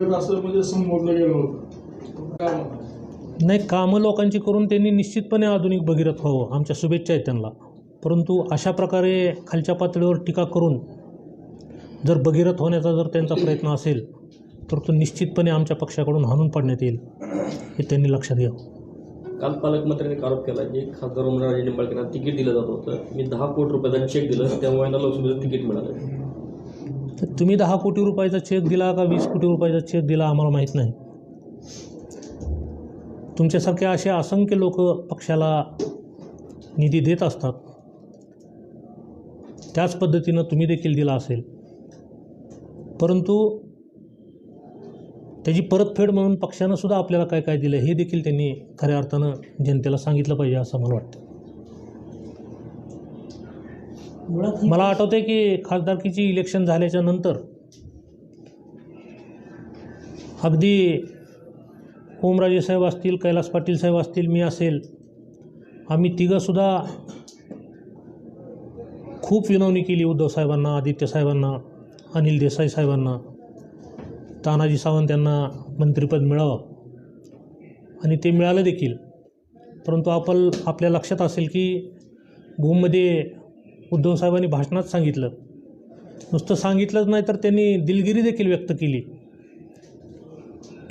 असं म्हणजे संबोधलं गेलं होतं. काय म्हणता? नाही कामं लोकांची करून त्यांनी निश्चितपणे आधुनिक भगीरथ व्हावं आमच्या शुभेच्छा आहेत त्यांना. परंतु अशा प्रकारे खालच्या पातळीवर टीका करून जर भगीरथ होण्याचा जर त्यांचा प्रयत्न असेल तर तो निश्चितपणे आमच्या पक्षाकडून हाणून पाडण्यात येईल हे त्यांनी लक्षात घ्यावं. काल पालकमंत्र्यांनी आरोप केला की खासदार उमराजे निंबाळकरांना तिकीट दिलं जात होतं. मी दहा कोटी रुपयाचा चेक दिलं त्यामुळे यांना लोकसभेचं तिकीट मिळालं. तर तुम्ही दहा कोटी रुपयाचा चेक दिला का वीस कोटी रुपयाचा चेक दिला आम्हाला माहीत नाही. तुमच्यासारखे असे असंख्य लोक पक्षाला निधी देत असतात. त्याच पद्धतीनं तुम्ही देखील दिला असेल. परंतु त्याची परतफेड म्हणून पक्षानं सुद्धा आपल्याला काय काय दिलं हे देखील त्यांनी खऱ्या अर्थानं जनतेला सांगितलं पाहिजे असं मला वाटतं. मुळात ही मला आठवते की खासदारकीची इलेक्शन झाल्याच्यानंतर अगदी ओमराजे साहेब असतील कैलास पाटील साहेब असतील मी असेल आम्ही तिघंसुद्धा खूप विनवणी केली उद्धव साहेबांना आदित्य साहेबांना अनिल देसाई साहेबांना तानाजी सावंत यांना मंत्रिपद मिळावं. आणि ते मिळालं देखील. परंतु आपण आपल्या लक्षात असेल की भूममध्ये उद्धव साहेबांनी भाषणात सांगितलं. नुसतं सांगितलंच नाही तर त्यांनी दिलगिरी देखील व्यक्त केली.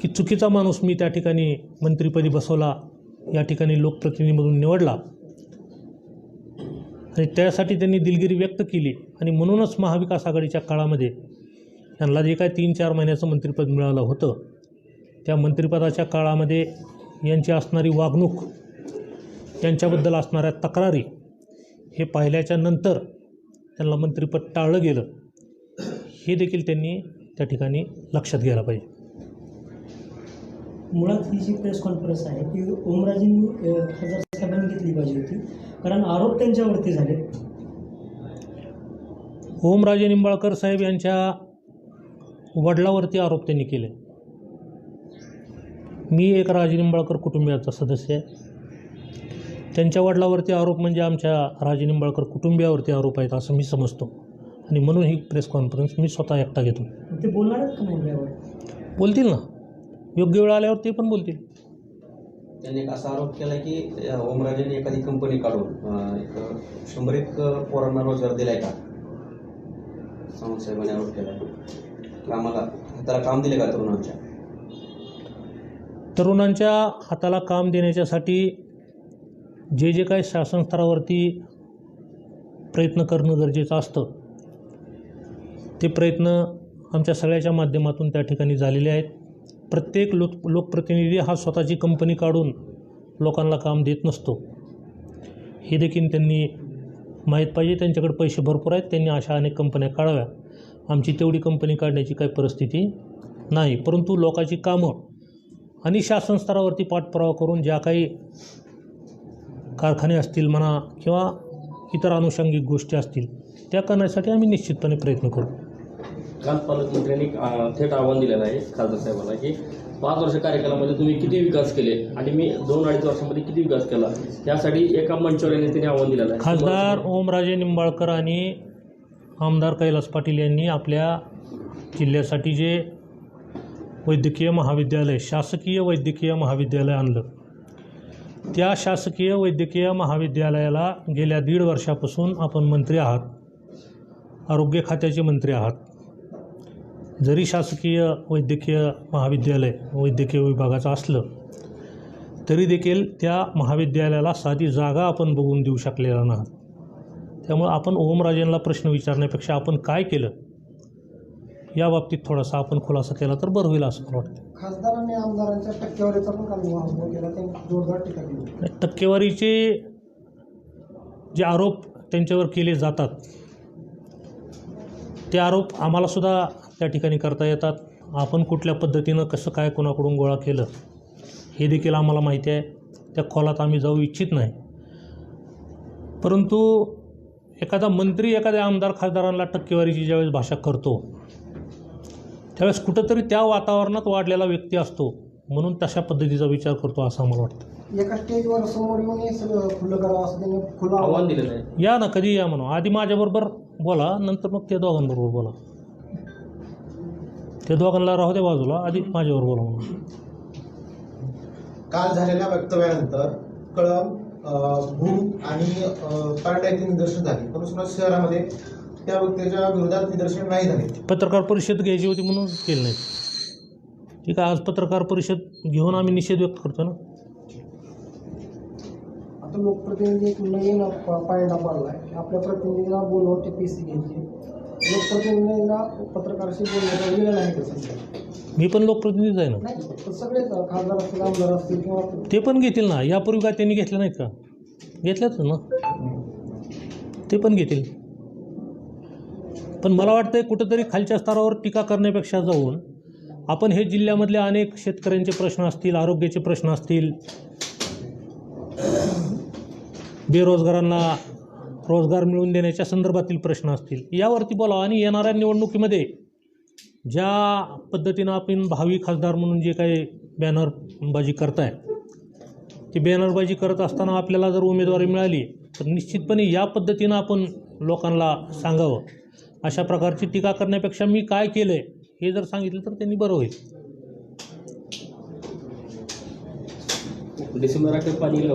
की चुकीचा माणूस मी त्या ठिकाणी मंत्रिपदी बसवला या ठिकाणी लोकप्रतिनिधीमधून निवडला. आणि त्यासाठी त्यांनी दिलगिरी व्यक्त केली. आणि म्हणूनच महाविकास आघाडीच्या काळामध्ये त्यांना जे काय तीन चार महिन्याचं मंत्रिपद मिळालं होतं त्या मंत्रिपदाच्या काळामध्ये यांची असणारी वागणूक त्यांच्याबद्दल असणाऱ्या तक्रारी हे पाहिल्याच्या नंतर त्यांना मंत्रिपद टाळलं गेलं. हे देखील त्यांनी त्या ठिकाणी लक्षात घ्यायला पाहिजे. मुळात ही जी प्रेस कॉन्फरन्स आहे ती ओमराजेंनी खासदार साहेबांनी घेतली पाहिजे होती. कारण आरोप त्यांच्यावरती झाले. ओमराजे निंबाळकर साहेब यांच्या वडिलावरती आरोप त्यांनी केले. मी एक राजे निंबाळकर कुटुंबियाचा सदस्य आहे. त्यांच्या वडिलावरती आरोप म्हणजे आमच्या राजे निंबाळकर कुटुंबियावरती आरोप आहेत असं मी समजतो. आणि म्हणून ही प्रेस कॉन्फरन्स मी स्वतः एकटा घेतो. ते बोलणार आहेत का बोलतील ना. योग्य वेळ आल्यावर ते पण बोलतील. त्यांनी एक असा आरोप केला की ओमराजेने एखादी कंपनी काढून एक शंभर एक पोरांना रोजगार दिलाय का? सावंत साहेबांनी आरोप केला. आम्हाला हाताला काम दिले का तरुणांच्या? तरुणांच्या हाताला काम देण्याच्यासाठी जे जे काही शासन स्तरावरती प्रयत्न करणं गरजेचं असतं ते प्रयत्न आमच्या सगळ्याच्या माध्यमातून त्या ठिकाणी झालेले आहेत. प्रत्येक लोक लोकप्रतिनिधी हा स्वतःची कंपनी काढून लोकांना काम देत नसतो. हे देखील त्यांनी माहीत पाहिजे. त्यांच्याकडे पैसे भरपूर आहेत. त्यांनी अशा अनेक कंपन्या काढाव्या. आमची तेवढी कंपनी काढण्याची काही परिस्थिती नाही. परंतु लोकांची कामं आणि शासन स्तरावरती पाठपुरावा करून ज्या काही कारखाने असतील म्हणा किंवा इतर अनुषंगिक गोष्टी असतील त्या करण्यासाठी आम्ही निश्चितपणे प्रयत्न करू. काल पालकमंत्र्यांनी थेट आव्हान दिलेलं आहे खासदार साहेबांना की पाच वर्ष कार्यकालामध्ये तुम्ही किती विकास केले आणि मी दोन अडीच वर्षामध्ये किती विकास केला यासाठी एका मंचावर यांनी त्यांनी आव्हान दिलेलं आहे. खासदार ओमराजे निंबाळकर आणि आमदार कैलास पाटील यांनी आपल्या जिल्ह्यासाठी जे वैद्यकीय महाविद्यालय शासकीय वैद्यकीय महाविद्यालय आणलं त्या शासकीय वैद्यकीय महाविद्यालयाला गेल्या दीड वर्षापासून आपण मंत्री आहात. आरोग्य खात्याचे मंत्री आहात. जरी शासकीय वैद्यकीय महाविद्यालय वैद्यकीय विभागाचं असलं तरी देखील त्या महाविद्यालयाला साधी जागा आपण बघून देऊ शकलेला नाही. त्यामुळं आपण ओमराजेंना प्रश्न विचारण्यापेक्षा आपण काय केलं? या बाबतीत थोडासा आपण खुलासा केला तर बरं होईल असं मला वाटतं. खासदारांनी आमदारांच्या टक्केवारीचा पण काल. केला जोरदार टीका केली. टक्केवारीचे जे आरोप त्यांच्यावर केले जातात ते आरोप आम्हालासुद्धा त्या ठिकाणी करता येतात. आपण कुठल्या पद्धतीनं कसं काय कोणाकडून गोळा केलं हे देखील आम्हाला माहिती आहे. त्या खोलात आम्ही जाऊ इच्छित नाही. परंतु एखादा मंत्री एखाद्या आमदार खासदारांना टक्केवारीची ज्यावेळेस भाषा करतो त्यावेळेस कुठंतरी त्या वातावरणात वाढलेला व्यक्ती असतो. म्हणून तशा पद्धतीचा विचार करतो असं आम्हाला वाटतं. एका स्टेजवर समोर येऊन हे सगळं खुलं करावं असं त्यांनी खुलं आव्हान दिलेलं आहे. या ना कधी या म्हणून. आधी माझ्याबरोबर बोला नंतर मग ते दोघांबरोबर बोला. त्या दोघांना राहू द्या बाजूला आधी माझ्यावर बोला म्हणून. काल झालेल्या वक्तव्यानंतर कळम भूम आणि येथे निदर्शन झाली. परंतु समजा शहरामध्ये त्या व्यक्तीच्या विरोधात निदर्शन नाही झाले. पत्रकार परिषद घ्यायची होती म्हणून केलं नाही. ठीक आहे आज पत्रकार परिषद घेऊन आम्ही निषेध व्यक्त करतो ना. आता लोकप्रतिनिधी एक नवीन पायंडा पाडलाय की आपल्या प्रतिनिधीला बोलवून ते पी सी घ्यायची. लोकप्रतिनिधीला पत्रकाराशी बोलण्याचा वेळ नाही का सध्या? मी पण लोकप्रतिनिधीच आहे ना. सगळेच खासदार असतील आमदार असतील किंवा ते पण घेतील ना. यापूर्वी काय त्यांनी घेतलं नाहीत का? घेतल्याच ना. ते पण घेतील. पण मला वाटतं कुठंतरी खालच्या स्तरावर टीका करण्यापेक्षा जाऊन आपण हे जिल्ह्यामधले अनेक शेतकऱ्यांचे प्रश्न असतील आरोग्याचे प्रश्न असतील बेरोजगारांना रोजगार मिळवून देण्याच्या संदर्भातील प्रश्न असतील यावरती बोलावं. आणि येणाऱ्या निवडणुकीमध्ये ज्या पद्धतीनं आपण भावी खासदार म्हणून जे काही बॅनरबाजी करताय ती बॅनरबाजी करत असताना आपल्याला जर उमेदवारी मिळाली तर निश्चितपणे या पद्धतीनं आपण लोकांना सांगावं. अशा प्रकारची टीका करण्यापेक्षा मी काय केलं आहे हे जर सांगितलं तर त्यांनी बरं होईल. डिसेंबर अखेर पाणी गेलं